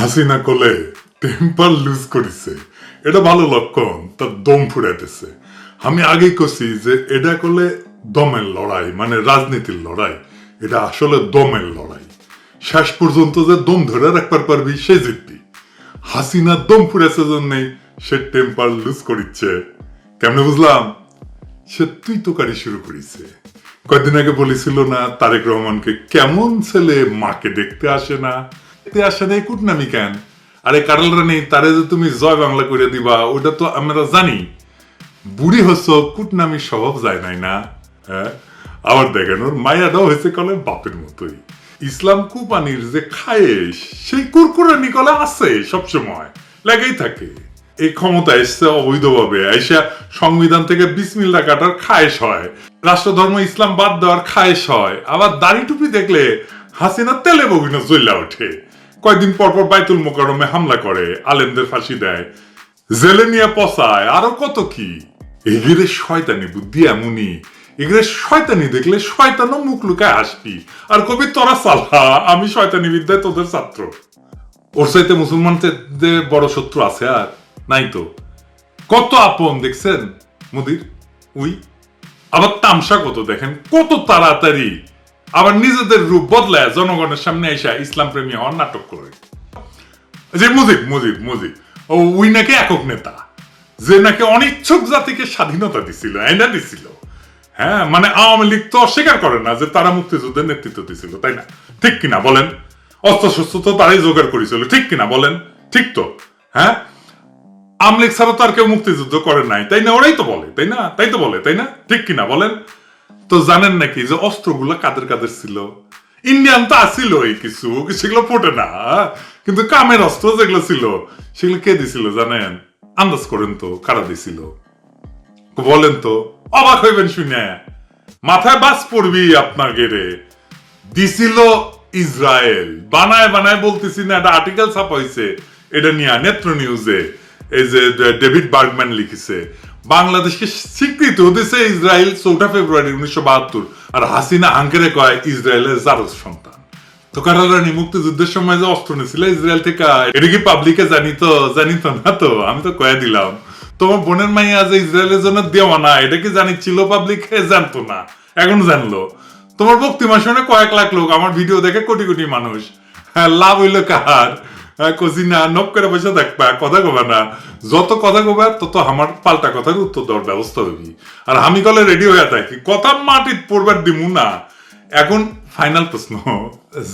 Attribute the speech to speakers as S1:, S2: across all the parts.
S1: হাসিনা কোলে temper loose করিছে। এটা ভালো লক্ষণ, তার দম ফুরাইতেছে আমি আগেই কছি যে এটা করলে দমের লড়াই মানে রাজনীতির লড়াই, এটা আসলে দমের লড়াই। শেষ পর্যন্ত যে দম ধরে রাখবার পারবি, সে জিতবি। হাসিনা দম ফুরেছে জন্যই সে টেম্পার লুজ করিচ্ছে। কেমনে বুঝলাম? সে তুই তোকারি শুরু করিছে। কয়েকদিন আগে বলেছিল না, তারেক রহমানকে কেমন ছেলে মাকে দেখতে আসে না? দেখতে আসে এই কুটনামি কেন? আরে কারল রানী, তারে যে তুমি জয় বাংলা করে দিবা ওটা তো আমরা জানি। বুড়ি হচ্ছ, কুটনামি স্বভাব যায় নাই না হ্যাঁ? আবার দেখেন, ওর মায়াটাও হয়েছে কলে বাপের মতোই। ইসলাম কুপানির যে খায়েশ সেই কুরকুরানি কলে আছে সবসময়, লেগেই থাকে। এই ক্ষমতা এসছে অবৈধভাবে আইসা সংবিধান থেকে বিসমিল্লা কাটার খায়েশ হয়। রাষ্ট্রধর্ম ইসলাম বাদ দেওয়ার খায়েশ হয়। আবার দাড়ি টুপি দেখলে হাসিনা তেলে বগিনা জ্বললা ওঠে। কয়েকদিন পর পর বাইতুল মোকারমে হামলা করে, আলেমদের ফাঁসি দেয়। জেলে নিয়ে পচায়, আরও কত কি? এগিরে শয়তানি বুদ্ধি এমনই। এগিরে শয়তানি দেখলে শয়তানও মুখ লুকায় আসবি। আর কবি তোরা সালা আমি শয়তানি বিদ্যায় তোদের ছাত্র। ওর সাথে মুসলমানদের বড় শত্রু আছে আর, নাই তো। কত আপন, দেখছেন? মুদির, উই। আবার তামসা কত দেখেন? কত তাড়াতাড়ি। আবার নিজেদের রূপ বদলায় জনগণের সামনে এসে ইসলাম প্রেমী হওয়ার নাটক করে। যে মুজিব মুজিব মুজিব, ও উই নাকি একক নেতা, যে নাকি অনিচ্ছুক জাতিকে স্বাধীনতা দিছিল, আইনা দিছিল। হ্যাঁ মানে আওয়ামী লীগ তো অস্বীকার করে না যে তারা মুক্তিযুদ্ধের নেতৃত্ব দিছিল, তাই না? ঠিক কিনা বলেন? অস্ত্র শস্ত্র তো তারাই জোগাড় করেছিল, ঠিক কিনা বলেন? ঠিক তো হ্যাঁ? আওয়ামী লীগ ছাড়া তো আর কেউ মুক্তিযুদ্ধ করে নাই, তাই না? ওরাই তো বলে, তাই না? তাই তো বলে, তাই না? ঠিক কিনা বলেন? তো জানেন নাকি যে অস্ত্রগুলো কাদের কাদের ছিল? ইন্ডিয়ান তো আসছিল এই কিছু সেগুলো ফোটে না কিন্তু কামের অস্ত্র যেগুলো ছিল, সেগুলো কে দিছিল জানেন? আন্দাজ করেন তো, কারা দিছিল? বলেন তো, অবাক হইবেন শুনে। মাথায় বাস পড়বি আপনার গেরে দিছিল ইসরায়েল। বানায় বানায় বলতেছি না, একটা আর্টিকেল ছাপা হয়েছে এটা নিয়ে নেত্র নিউজে এই যে ডেভিড বার্গম্যান লিখেছে। বাংলাদেশকে স্বীকৃত হতেছে ইসরায়েল চৌঠা ফেব্রুয়ারি উনিশশো বাহাত্তর। আর হাসিনা আঙ্কেরে কয় ইসরায়েলের জারজ সন্তান। তো সময় যে অস্ত্র নিয়েছিল ইসরায়েল থেকে, এটা কি পাবলিকে জানি তো জানি তো না তো? আমি তো কয়ে দিলাম। তোমার বোনের মাইয়া যে ইসরায়েলের জন্য দেওয়া না এটা কি জানিছিল পাবলিক জানতো না। এখন জানলো। তোমার বক্তিমা শুনে কয়েক লাখ লোক, আমার ভিডিও দেখে কোটি কোটি মানুষ। হ্যাঁ লাভ হইল কার? হ্যাঁ, না নক করে বসে কথা না। যত কথা তত আমার পাল্টা কথার উত্তর দেওয়ার ব্যবস্থা হবি। আর আমি কলে রেডি হয়ে থাকি। কথা পড়বার দিমু না। এখন ফাইনাল প্রশ্ন।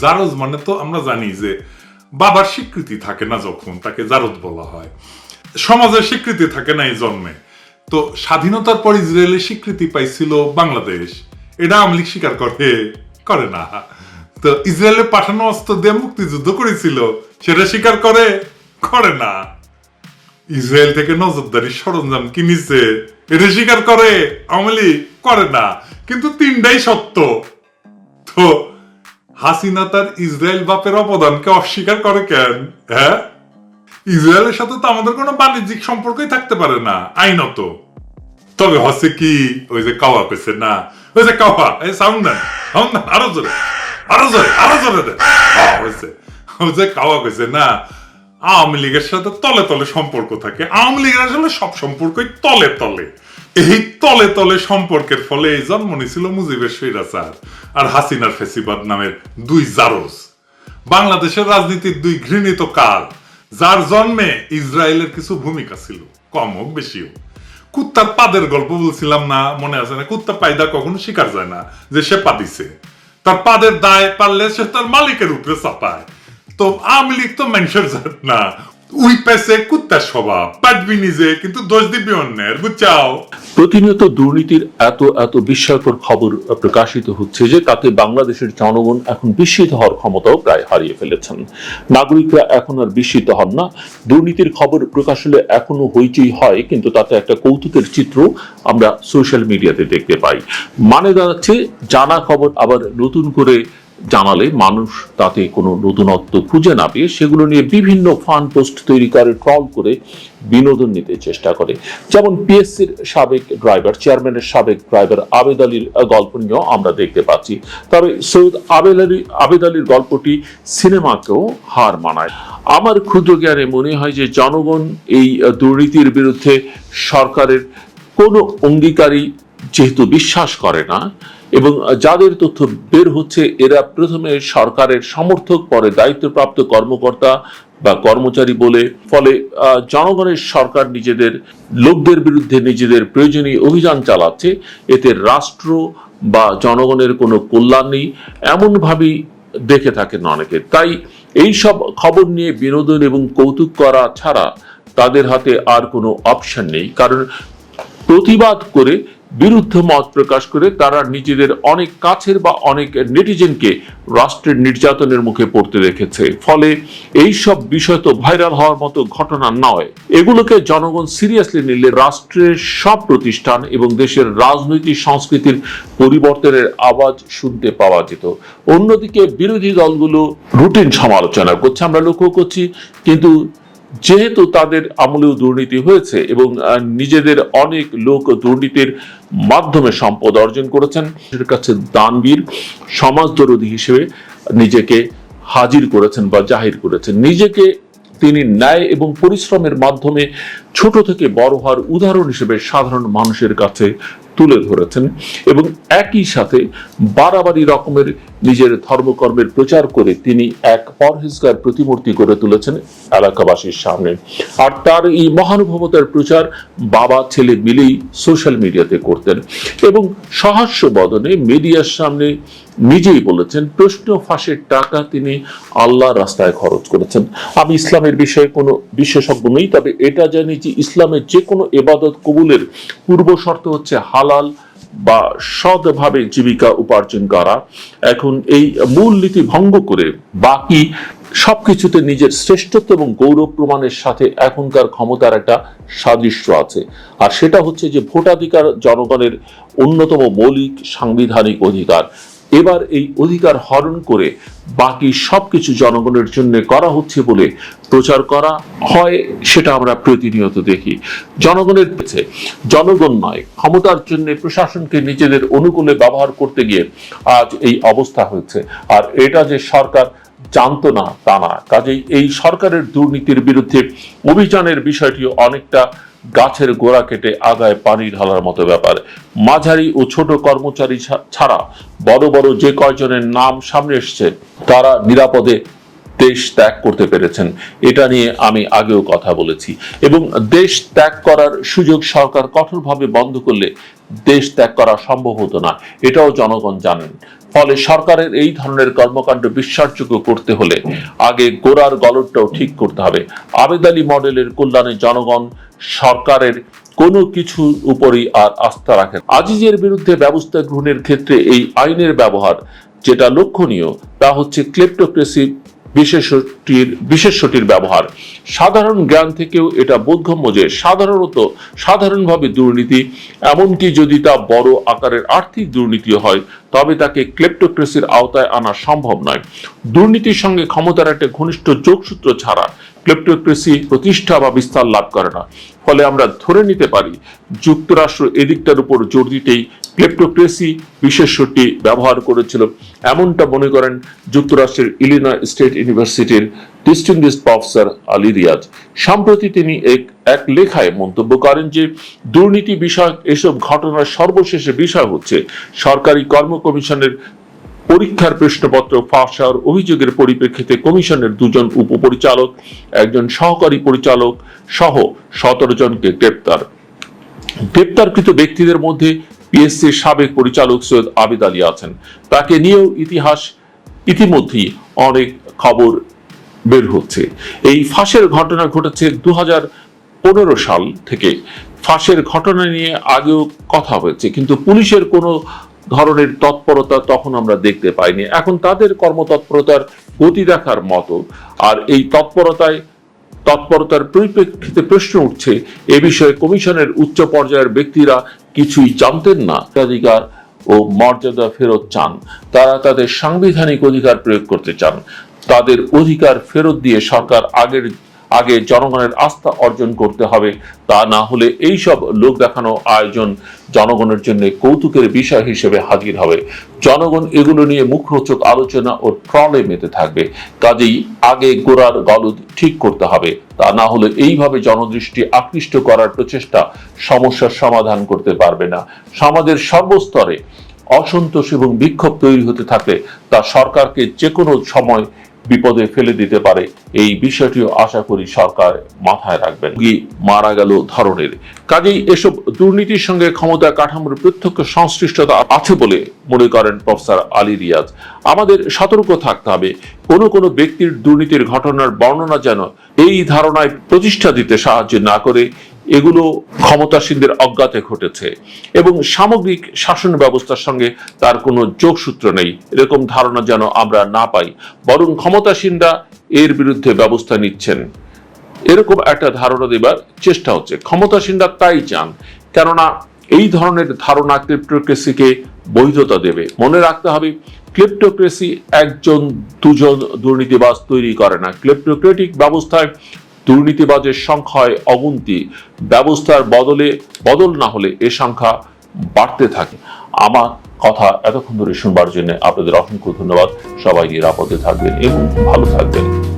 S1: জারজ মানে তো আমরা জানি যে বাবার স্বীকৃতি থাকে না যখন তাকে জারদ বলা হয়। সমাজের স্বীকৃতি থাকে না এই জন্মে। তো স্বাধীনতার পর ইসরায়েলের স্বীকৃতি পাইছিল বাংলাদেশ। এটা আমলিক স্বীকার করে করে না। তো ইসরায়েলে পাঠানো অস্ত্র দিয়ে মুক্তিযুদ্ধ করেছিল, সেটা স্বীকার করে করে না। ইসরায়েল থেকে নজরদারি সরঞ্জাম কিনেছে, এটা স্বীকার করে, আওয়ামী লীগ করে না, কিন্তু তিনটাই সত্য। তো হাসিনা তার ইসরায়েল বাপের অবদানকে অস্বীকার করে কেন? হ্যাঁ? ইসরায়েলের সাথে তো আমাদের কোনো বাণিজ্যিক সম্পর্কই থাকতে পারে না, আইনত। তবে হচ্ছে কি, ওই যে কাওয়া পেছে না, ওই যে কাওয়া, এই সাউন্ড দেন, সাউন্ড আরও জোরে। আরও জোরে আরও জোরে দেন আহ, হয়েছে। ওই যে কাওয়া কইছে না আওয়ামী লীগের সাথে তলে তলে সম্পর্ক থাকে। আওয়ামী লীগের আসলে সব সম্পর্কই তলে তলে। এই তলে তলে সম্পর্কের ফলে এই জন্ম নিয়েছিল মুজিবের স্বৈরাচার আর হাসিনার ফেসিবাদ নামের দুই বাংলাদেশের রাজনীতির দুই ঘৃণিত কাল যার জন্মে ইসরায়েলের কিছু ভূমিকা ছিল কম হোক বেশি হোক কুত্তার পাদের গল্প বলছিলাম না মনে আছে না? কুত্তা পায়দা কখনো শিকার যায় না যে সে পা দিছে তার পাদের দায় পারলে সে তার মালিকের উপরে চাপায়। তো আওয়ামী লীগ তো জাত না। নিজে, কিন্তু দোষ দিবি অন্যের, বুঝছাও?
S2: প্রতিনিয়ত দুর্নীতির এত এত বিস্ময়কর খবর প্রকাশিত হচ্ছে যে তাতে বাংলাদেশের জনগণ এখন বিস্মিত হওয়ার ক্ষমতাও প্রায় হারিয়ে ফেলেছেন। নাগরিকরা এখন আর বিস্মিত হন না। দুর্নীতির খবর প্রকাশ হলে এখনও হইচই হয়, কিন্তু তাতে একটা কৌতুকের চিত্র আমরা সোশ্যাল মিডিয়াতে দেখতে পাই। মানে দাঁড়াচ্ছে, জানা খবর আবার নতুন করে জানালে মানুষ তাতে কোনো নতুনত্ব খুঁজে না পেয়ে সেগুলো নিয়ে বিভিন্ন ফান পোস্ট তৈরি করে, ট্রল করে বিনোদন নিতে চেষ্টা করে। যেমন পিএসসির সাবেক ড্রাইভার, চেয়ারম্যানের সাবেক ড্রাইভার আবেদ আলীর গল্প নিয়েও আমরা দেখতে পাচ্ছি। তবে সৈয়দ আবেদ আলী, আবেদ আলীর গল্পটি সিনেমাকেও হার মানায়। আমার ক্ষুদ্র জ্ঞানে মনে হয় যে জনগণ এই দুর্নীতির বিরুদ্ধে সরকারের কোনো অঙ্গীকারী যেহেতু বিশ্বাস করে না এবং যাদের তথ্য বের হচ্ছে, এরা প্রথমে সরকারের সমর্থক, পরে দায়িত্বপ্রাপ্ত কর্মকর্তা বা কর্মচারী বলে, ফলে জনগণের সরকার নিজেদের, লোকদের বিরুদ্ধে নিজেদের প্রয়োজনীয় অভিযান চালাচ্ছে। এতে রাষ্ট্র বা জনগণের কোনো কল্যাণ নেই। এমনভাবেই দেখে থাকেন অনেকে। তাই এই সব খবর নিয়ে বিনোদন এবং কৌতুক করা ছাড়া তাদের হাতে আর কোনো অপশন নেই। কারণ প্রতিবাদ করে বিরুদ্ধ মত প্রকাশ করে তারা নিজেদের অনেক কাছের বা অনেক নেটিজেনকে রাষ্ট্রের নির্যাতনের মুখে পড়তে দেখেছে। ফলে এই সব বিষয় তো ভাইরাল হওয়ার মতো ঘটনা নয়। এগুলোকে জনগণ সিরিয়াসলি নিলে রাষ্ট্রের সব প্রতিষ্ঠান এবং দেশের রাজনৈতিক সংস্কৃতির পরিবর্তনের আওয়াজ শুনতে পাওয়া যেত। অন্যদিকে বিরোধী দলগুলো রুটিন সমালোচনা করছে, আমরা লক্ষ্য করছি, কিন্তু যেহেতু তাদের আমলেও দুর্নীতি হয়েছে এবং নিজেদের অনেক লোক দুর্নীতির মাধ্যমে সম্পদ অর্জন করেছেন কাছে দানবীর সমাজদরোধী হিসেবে নিজেকে হাজির করেছেন বা জাহির করেছেন। নিজেকে তিনি ন্যায় এবং পরিশ্রমের মাধ্যমে ছোট থেকে বড় হওয়ার উদাহরণ হিসেবে সাধারণ মানুষের কাছে তুলে ধরেছেন এবং একই সাথে বাড়াবাড়ি রকমের নিজের ধর্মকর্মের প্রচার করে তিনি এক পরহেজগার প্রতিমূর্তি করে তুলেছেন এলাকাবাসীর সামনে। আর তার এই মহানুভবতার প্রচার বাবা, ছেলে মিলেই সোশ্যাল মিডিয়াতে করতেন এবং সহাস্য বদনে মিডিয়ার সামনে নিজেই বলেছেন, প্রশ্ন ফাঁসের টাকা তিনি আল্লাহ রাস্তায় খরচ করেছেন। আমি ইসলামের বিষয়ে কোনো বিশেষজ্ঞ নই, তবে এটা জানি যে ইসলামের যে কোনো এবাদত কবুলের পূর্ব শর্ত হচ্ছে হালাল বা সৎভাবে জীবিকা উপার্জন করা। এখন এই মূল নীতি ভঙ্গ করে বাকি সবকিছুতে নিজের শ্রেষ্ঠত্ব এবং গৌরব প্রমাণের সাথে এখনকার ক্ষমতার একটা সাদৃশ্য আছে। আর সেটা হচ্ছে যে ভোটাধিকার জনগণের অন্যতম মৌলিক সাংবিধানিক অধিকার। এবার এই অধিকার হরণ করে বাকি সবকিছু জনগণের জন্য করা হচ্ছে বলে প্রচার করা হয়, সেটা আমরা প্রতিনিয়ত দেখি। জনগণের পেছে জনগণ নয়, ক্ষমতার জন্য প্রশাসনকে নিজেদের অনুকূলে ব্যবহার করতে গিয়ে আজ এই অবস্থা হয়েছে। আর এটা যে সরকার জানতো না, তা না। কাজেই এই সরকারের দুর্নীতির বিরুদ্ধে অভিযানের বিষয়টিও অনেকটা গাছের গোড়া কেটে আগায় পানি ঢালার মতো ব্যাপার। মাঝারি ও ছোট কর্মচারী ছাড়া বড় বড় যে কয়জনের নাম সামনে এসছে, তারা নিরাপদে দেশ ত্যাগ করতে পেরেছেন। এটা নিয়ে আমি আগেও কথা বলেছি। এবং দেশ ত্যাগ করার সুযোগ সরকার কঠোরভাবে বন্ধ করলে দেশ ত্যাগ করা সম্ভব হতো না। এটাও জনগণ জানেন। ফলে সরকারের এই ধরনের কর্মকাণ্ড বিশ্বাসযোগ্য করতে হলে আগে গোড়ার গলতটাও ঠিক করতে হবে। আবেদ আলী মডেলের কল্যাণে জনগণ সরকারের কোনো কিছুর উপরই আর আস্থা রাখেন আজিজের বিরুদ্ধে ব্যবস্থা গ্রহণের ক্ষেত্রে এই আইনের ব্যবহার যেটা লক্ষণীয়, তা হচ্ছে ক্লেপ্টোক্রেসি বিশেষটির বিশেষ্যটির ব্যবহার। সাধারণ জ্ঞান থেকেও এটা বোধগম্য যে সাধারণত সাধারণভাবে দুর্নীতি, এমনকি যদি তা বড় আকারের আর্থিক দুর্নীতি হয়, তবে তাকে ক্লেপ্টোক্রেসির আওতায় আনা সম্ভব নয়। দুর্নীতির সঙ্গে ক্ষমতার একটা ঘনিষ্ঠ যোগসূত্র ছাড়া ক্লেপ্টোক্রেসি প্রতিষ্ঠা বা বিস্তার লাভ করে না। ফলে আমরা ধরে নিতে পারি, যুক্তরাষ্ট্র এদিকটার উপর জোর দিতেই ক্লেপ্টোক্রেসি বিশেষ্যটি ব্যবহার করেছিল। এমনটা মনে করেন যুক্তরাষ্ট্রের Illinois state university distinguished professor Ali Riaz সম্প্রতি তিনি এক এক লেখায় মন্তব্য করেন যে, দুর্নীতি বিষয়ক এসব ঘটনার সর্বশেষে বিষয় হচ্ছে, সরকারি কর্ম কমিশনের পরীক্ষার প্রশ্নপত্র ফাঁস হওয়ার অভিযোগের পরিপ্রেক্ষিতে কমিশনের দুজন উপপরিচালক, একজন সহকারী পরিচালক সহ সতেরো জনকে গ্রেপ্তার। গ্রেপ্তারকৃত ব্যক্তিদের মধ্যে পিএসসির সাবেক পরিচালক সৈয়দ আবিদ আলী আছেন। তাকে নিয়েও ইতিহাস ইতিমধ্যেই অনেক খবর বের হচ্ছে। এই ফাঁসের ঘটনা ঘটেছে দু পনেরো সাল থেকে। ফাঁসের ঘটনা নিয়ে আগেও কথা হয়েছে, কিন্তু পুলিশের কোনো ধরনের তৎপরতা তখন আমরা দেখতে পাইনি। এখন তাদের কর্মতৎপরতার গতি দেখার মতো। আর এই তৎপরতায়, তৎপরতার পরিপ্রেক্ষিতে প্রশ্ন উঠছে, এ বিষয়ে কমিশনের উচ্চ পর্যায়ের ব্যক্তিরা কিছুই জানতেন না। অধিকার ও মর্যাদা ফেরত চান। তারা তাদের সাংবিধানিক অধিকার প্রয়োগ করতে চান। তাদের অধিকার ফেরত দিয়ে সরকার আগের আগে জনগণের আস্থা অর্জন করতে হবে। তা না হলে এই সব লোক দেখানো আয়োজন জনগণের জন্য কৌতুকের বিষয় হিসেবে হাজির হবে। জনগণ এগুলো নিয়ে মুখরোচক আলোচনা ও ট্রলে মেতে থাকবে। কাজেই আগে গোড়ার গলদ ঠিক করতে হবে। তা না হলে এইভাবে জনদৃষ্টি আকৃষ্ট করার প্রচেষ্টা সমস্যার সমাধান করতে পারবে না। সমাজের সর্বস্তরে অসন্তোষ এবং বিক্ষোভ তৈরি হতে থাকলে তা সরকারকে যে কোনো সময় বিপদে ফেলে দিতে পারে। এই বিষয়টিও আশা করি সরকার মাথায় রাখবেন। মারা গেল ধরনের। কাজেই এসব দুর্নীতির সঙ্গে ক্ষমতা কাঠামোর প্রত্যক্ষ সংশ্লিষ্টতা আছে বলে মনে করেন প্রফেসর আলী রিয়াজ। আমাদের সতর্ক থাকতে হবে। কোনো কোনো ব্যক্তির দুর্নীতির ঘটনার বর্ণনা যেন এই ধারণায় প্রতিষ্ঠা দিতে সাহায্য না করে এগুলো ক্ষমতাসীনদের অজ্ঞাতে ঘটেছে এবং সামগ্রিক শাসন ব্যবস্থার সঙ্গে তার কোনো যোগসূত্র নেই। এরকম ধারণা যেন আমরা না পাই, বরং ক্ষমতাসীনরা এর বিরুদ্ধে ব্যবস্থা নিচ্ছেন। এরকম একটা ধারণা দেবার চেষ্টা হচ্ছে। ক্ষমতাসীনরা তাই চান, কেননা এই ধরনের ধারণা ক্রিপ্টোক্রেসিকে বৈধতা দেবে। মনে রাখতে হবে ক্লিপ্টোক্রেসি একজন, দুজন দুর্নীতিবাজ তৈরি করে না। ক্লিপ্টোক্রেটিক ব্যবস্থায় দুর্নীতিবাজের সংখ্যায় অগুন্তি। ব্যবস্থার বদলে, বদল না হলে এ সংখ্যা বাড়তে থাকে। আমার কথা এতক্ষণ ধরে শুনবার জন্য আপনাদের অসংখ্য ধন্যবাদ। সবাই নিরাপদে থাকবেন এবং ভালো থাকবেন।